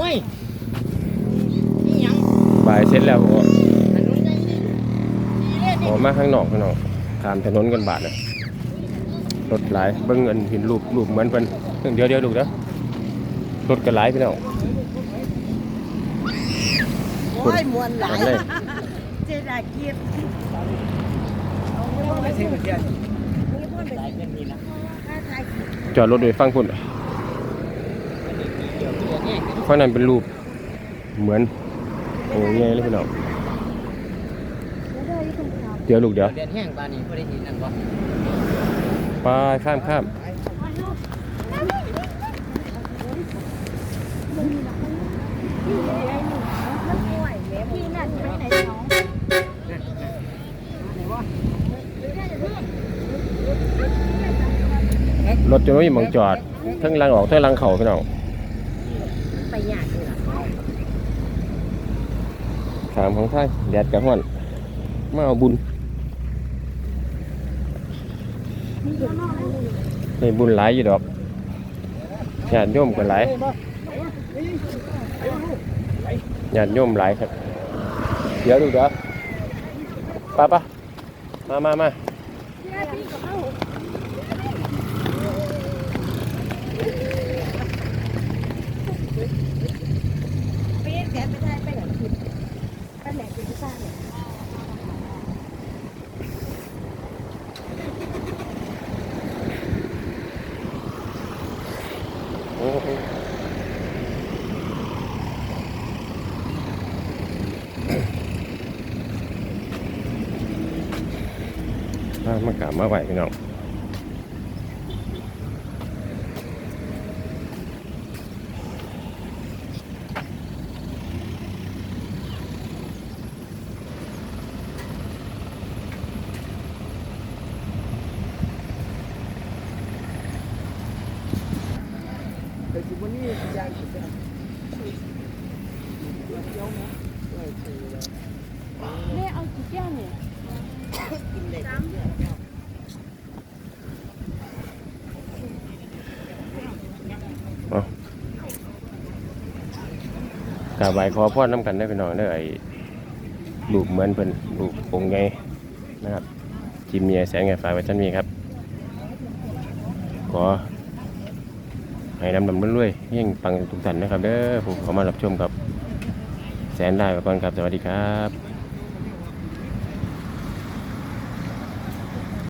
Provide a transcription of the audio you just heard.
ห้วยนี่หยังบ่ายเสร็จแล้วผมถนนใหญ่นี่ดีเลยผนี่มมาข้างนอกข้างนอกตามถนนกันบาทเลยรถหลายเบิ่งเงินเห็นรูปรูปเหมือนเพิ่นเดี๋ยวเดี๋ยวดูเด้อรถก็หลายพี่น้องโอ้ยมวนหลายทำเลยเจดาเกียรติไม่ใช่เหมือนกันจอดรถโดยฟังพุ่น เพราะนั้นเป็นรูป เหมือนโอ้ยไงเลยพี่น้องเดี๋ยวลูกเดี๋ยวเดือนแห้งปานนี้บ่ได้ยินนั่นบ่ไปข้ามข้ามรถจนไม่มีหมองจอดทั้งลังออกทั้งลังเข่าพี่น้อง ไปยากเลยล่ะถามของไทยแดดกับห้อนมาเอาบุญในบุญหลายอยู่ดอกญาติโยมก็หลายญาติโยมหลายครับ เดี๋ยวดูเดี๋ยวป้าป้ามามามา ไปเอ็นแกได้ไปไหนผิดไปไหนเป็นที่สร้างเนี่ยโอ้โหมามากราบมาไหวพี่น้อง แต่สิบ่นี้ยางสิแม่เอากี่แก้วเนี่ยกินเลยสามกราบไหวขอพรน้ำกันได้พี่น้องได้อไอ้รูปเหมือนเป็นรูปองค์ไงนะครับจิมเมียแสงไงฝ่ายวัชันมีครับ ขอ ให้นำดำรวยๆยิ่งปังทุกท่านนะครับเด้อผมขอมารับชมกับ แสนได้ไปก่อนครับ สวัสดีครับ